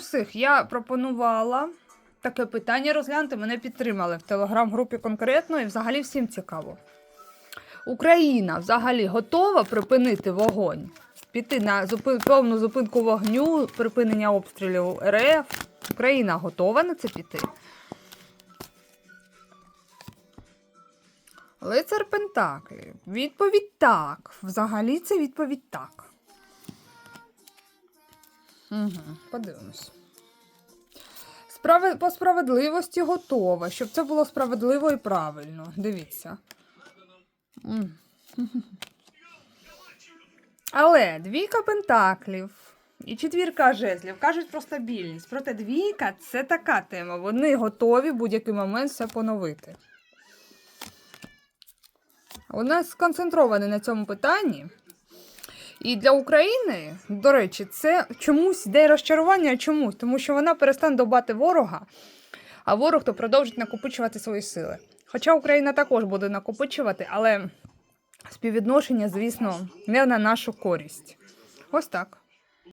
всіх. Я пропонувала таке питання розглянути. Мене підтримали в телеграм-групі конкретно і взагалі всім цікаво. Україна взагалі готова припинити вогонь, піти на зупин... повну зупинку вогню, припинення обстрілів РФ. Україна готова на це піти. Лицар Пентаклів. Відповідь так. Взагалі це відповідь так. Угу, подивимось. Справи... По справедливості готова, щоб це було справедливо і правильно. Дивіться. Але двійка пентаклів і четвірка жезлів кажуть про стабільність. Проте двійка це така тема. Вони готові в будь-який момент все поновити. Вона сконцентрована на цьому питанні. І для України, до речі, це чомусь йде розчарування чомусь, тому що вона перестане добати ворога, а ворог то продовжить накопичувати свої сили. Хоча Україна також буде накопичувати, але співвідношення, звісно, не на нашу користь. Ось так.